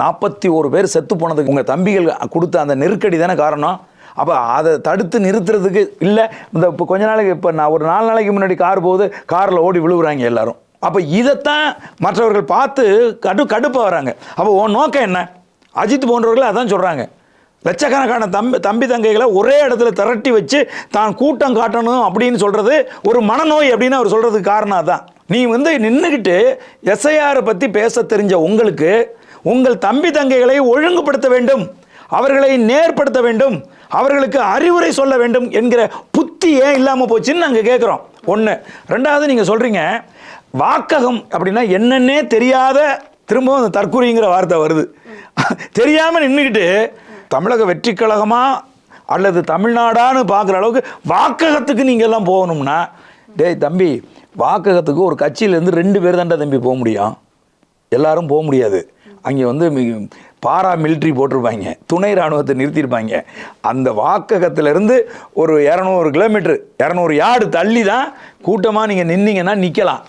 நாற்பத்தி ஒரு பேர் செத்து போனதுக்கு உங்கள் தம்பிகள் கொடுத்த அந்த நெருக்கடி தானே காரணம்? அப்போ அதை தடுத்து நிறுத்துறதுக்கு இல்லை. இந்த இப்போ கொஞ்ச நாளைக்கு இப்போ நான் ஒரு நாலு நாளைக்கு முன்னாடி கார் போகுது காரில் ஓடி விழுகுறாங்க எல்லாரும். அப்போ இதைத்தான் மற்றவர்கள் பார்த்து கடு கடுப்பாக வராங்க. அப்போ உன் நோக்கம் என்ன? அஜித் போன்றவர்கள் அதான் சொல்கிறாங்க லட்சக்கணக்கான தம்பி தம்பி தங்கைகளை ஒரே இடத்துல திரட்டி வச்சு தான் கூட்டம் காட்டணும் அப்படின்னு சொல்கிறது ஒரு மனநோய் அப்படின்னு அவர் சொல்கிறதுக்கு காரணம் தான் நீ வந்து நின்றுக்கிட்டு எஸ்ஐஆரை பற்றி பேச தெரிஞ்ச உங்களுக்கு உங்கள் தம்பி தங்கைகளை ஒழுங்குபடுத்த வேண்டும். அவர்களை நேர்படுத்த வேண்டும். அவர்களுக்கு அறிவுரை சொல்ல வேண்டும் என்கிற புத்தி ஏன் இல்லாமல் போச்சுன்னு நாங்கள் கேட்குறோம் ஒன்று ரெண்டாவது நீங்கள் சொல்கிறீங்க வாக்ககம் அப்படின்னா என்னென்னே தெரியாத திரும்பவும் அந்த தற்கொலைங்கிற வார்த்தை வருது. தெரியாமல் நின்றுக்கிட்டு தமிழக வெற்றி கழகமா அல்லது தமிழ்நாடான்னு பார்க்குற அளவுக்கு வாக்ககத்துக்கு நீங்கள் எல்லாம் போகணும்னா டேய் தம்பி வாக்ககத்துக்கு ஒரு கட்சியிலேருந்து ரெண்டு பேர் தான்டா தம்பி போக முடியும். எல்லாரும் போக முடியாது. அங்கே வந்து பாரா மிலிட்ரி போட்டிருப்பாங்க. துணை ராணுவத்தை நிறுத்தியிருப்பாங்க. அந்த வாக்ககத்திலேருந்து ஒரு இரநூறு கிலோமீட்ரு இரநூறு யார்டு தள்ளி தான் கூட்டமாக நீங்கள் நின்னீங்கன்னா நிற்கலாம்